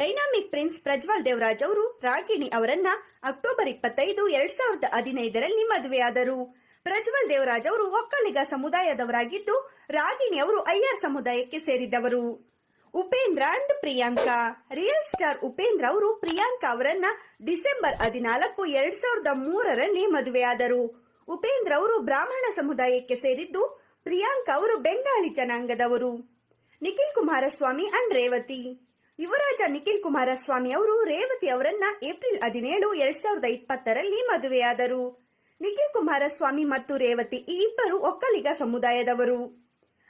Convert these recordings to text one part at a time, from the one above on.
Dynamic prince Prajwal Devaraj ಅವರು ರಾಗಿಣಿ ಅವರನ್ನ October ಇಪ್ಪತ್ತೈದು, ಎರಡ್ ಸಾವಿರದ ಹದಿನೈದರಲ್ಲಿ ಮದುವೆಯಾದರು. ಪ್ರಜ್ವಲ್ ದೇವರಾಜ್ ಅವರು ಒಕ್ಕಲಿಗ ಸಮುದಾಯದವರಾಗಿದ್ದು, ರಾಗಿಣಿ ಅವರು ಅಯ್ಯರ್ ಸಮುದಾಯಕ್ಕೆ ಸೇರಿದವರು. Upendra and Priyanka. Real star Upendra ಅವರು ಪ್ರಿಯಾಂಕಾ ಅವರನ್ನ ಡಿಸೆಂಬರ್ ಹದಿನಾಲ್ಕು, ಎರಡ್ ಸಾವಿರದ ಮೂರರಲ್ಲಿ ಮದುವೆಯಾದರು. ಉಪೇಂದ್ರ ಅವರು ಬ್ರಾಹ್ಮಣ ಸಮುದಾಯಕ್ಕೆ ಸೇರಿದ್ದು, ಪ್ರಿಯಾಂಕಾ ಅವರು ಬೆಂಗಾಲಿ ಜನಾಂಗದವರು. ನಿಖಿಲ್ ಕುಮಾರಸ್ವಾಮಿ ಅಂಡ್ ರೇವತಿ. ಯುವರಾಜ ನಿಖಿಲ್ ಕುಮಾರಸ್ವಾಮಿ ಅವರು ರೇವತಿ ಅವರನ್ನ ಏಪ್ರಿಲ್ ಹದಿನೇಳು, ಎರಡ್ ಸಾವಿರದ ಇಪ್ಪತ್ತರಲ್ಲಿ ಮದುವೆಯಾದರು. ನಿಖಿಲ್ ಕುಮಾರಸ್ವಾಮಿ ಮತ್ತು ರೇವತಿ ಈ ಇಬ್ಬರು ಒಕ್ಕಲಿಗ ಸಮುದಾಯದವರು.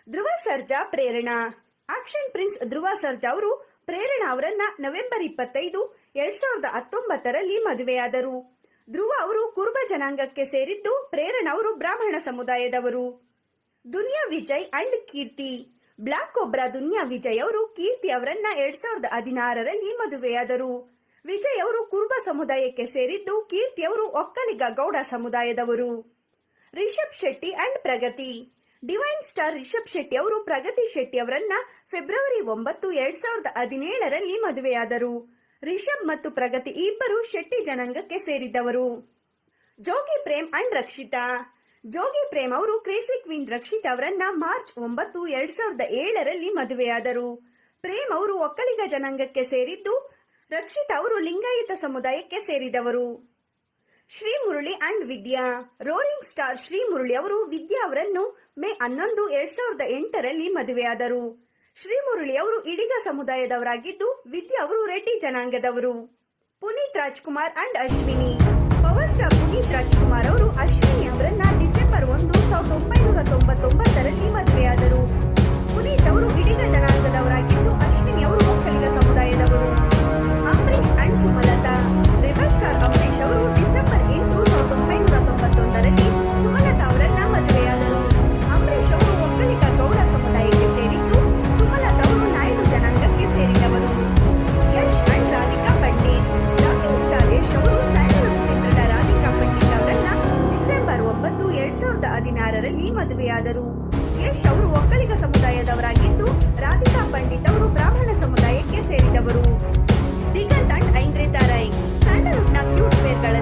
ಧ್ರುವ ಸರ್ಜಾ ಪ್ರೇರಣಾ. ಆಕ್ಷನ್ ಪ್ರಿನ್ಸ್ ಧ್ರುವ ಸರ್ಜಾ ಅವರು ಪ್ರೇರಣಾ ಅವರನ್ನ ನವೆಂಬರ್ ಇಪ್ಪತ್ತೈದು, ಎರಡ್ ಸಾವಿರದ ಹತ್ತೊಂಬತ್ತರಲ್ಲಿ ಮದುವೆಯಾದರು. ಧ್ರುವ ಅವರು ಕುರುಬ ಜನಾಂಗಕ್ಕೆ ಸೇರಿದ್ದು ಪ್ರೇರಣಾ ಅವರು ಬ್ರಾಹ್ಮಣ ಸಮುದಾಯದವರು. Duniya Vijay and Keerthi. Black cobra Duniya Vijay ಅವರು ಕೀರ್ತಿ ಅವರನ್ನ ಎರಡ್ ಸಾವಿರದ ಹದಿನಾರರಲ್ಲಿ ಮದುವೆಯಾದರು. ವಿಜಯ್ ಅವರು ಕುರುಬ ಸಮುದಾಯಕ್ಕೆ ಸೇರಿದ್ದು ಕೀರ್ತಿ ಅವರು ಒಕ್ಕಲಿಗ ಗೌಡ ಸಮುದಾಯದವರು. Rishab Shetty and Pragathi. Divine star Rishab Shetty ಅವರು ಪ್ರಗತಿ ಶೆಟ್ಟಿ ಅವರನ್ನ ಫೆಬ್ರವರಿ ಒಂಬತ್ತು ಎರಡ್ ಸಾವಿರದ ಹದಿನೇಳರಲ್ಲಿ ಮದುವೆಯಾದರು. ರಿಷಬ್ ಮತ್ತು ಪ್ರಗತಿ ಇಬ್ಬರು ಶೆಟ್ಟಿ ಜನಾಂಗಕ್ಕೆ ಸೇರಿದವರು ಜೋಗಿ ಪ್ರೇಮ್ ಅಂಡ್ ರಕ್ಷಿತಾ. ಜೋಗಿ ಪ್ರೇಮ್ ಅವರು ಕ್ರೇಸಿ ಕ್ವೀನ್ ರಕ್ಷಿತ್ ಅವರನ್ನ ಮಾರ್ಚ್ ಒಂಬತ್ತು ಎರಡ್ ಸಾವಿರದ ಏಳರಲ್ಲಿ ಮದುವೆಯಾದರು. ಪ್ರೇಮ್ ಅವರು ಒಕ್ಕಲಿಗ ಜನಾಂಗಕ್ಕೆ ಸೇರಿದ್ದು, ರಕ್ಷಿತ್ ಅವರು ಲಿಂಗಾಯತ ಸಮುದಾಯಕ್ಕೆ ಸೇರಿದವರು. Sri Murali and Vidya, roaring star Sri Murali ಅವರು ವಿದ್ಯಾ ಅವರನ್ನು ಮೇ ಹನ್ನೊಂದು ಎರಡ್ ಸಾವಿರದ ಎಂಟರಲ್ಲಿ ಮದುವೆಯಾದರು. ಶ್ರೀ ಮುರಳಿ ಅವರು ಇಡಿಗ ಸಮುದಾಯದವರಾಗಿದ್ದು, ವಿದ್ಯಾ ಅವರು ರೆಡ್ಡಿ ಜನಾಂಗದವರು. Puneeth Rajkumar and Ashwini. Power star Puneeth Rajkumar ಅವರು ಮದುವೆಯಾದರು ಯಶ್ ಅವರು ಒಕ್ಕಲಿಗ ಸಮುದಾಯದವರಾಗಿದ್ದು, ರಾಧಿಕಾ ಪಂಡಿತ್ ಅವರು ಬ್ರಾಹ್ಮಣ ಸಮುದಾಯಕ್ಕೆ ಸೇರಿದವರು. ದಿಗಂತ್ ಅಂಡ್ ಐಂದ್ರೆ ತಾರಾಯಿ ಸ್ಯಾಂಡಲ್ವುಡ್ನ ಕ್ಯೂಟ್ ಪೇರ್ಗಳಲ್ಲಿ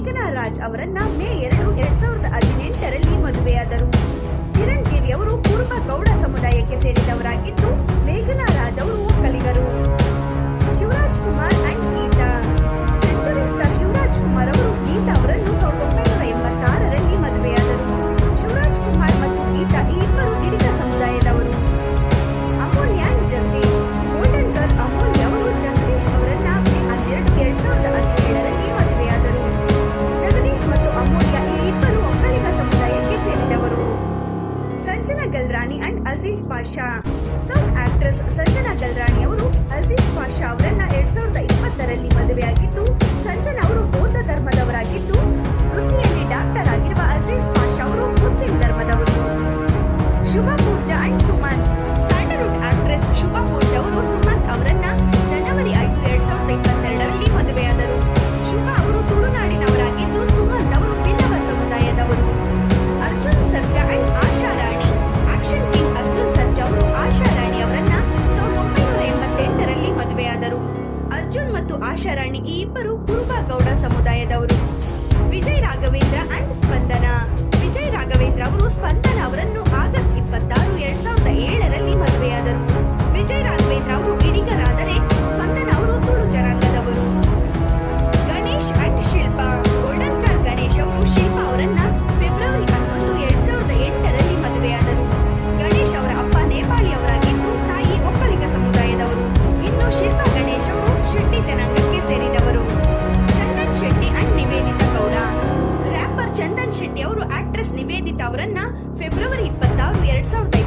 ಮೇಘನಾ ರಾಜ್ ಅವರನ್ನ May and Aziz Pasha. South actress Sanjana Galrani ಅವರು ಅಜೀಜ್ ಪಾಷಾ ಅವರನ್ನ ಎರಡ್ ಸಾವಿರದ ಇಪ್ಪತ್ತರಲ್ಲಿ ಮದುವೆಯಾಗಿದ್ದು, ಸಂಜನಾ ಅವರು ಬೌದ್ಧ ಧರ್ಮದವರಾಗಿದ್ದು ಫೆಬ್ರವರಿ ಇಪ್ಪತ್ತಾರು ಎರಡ್ ಸಾವಿರದ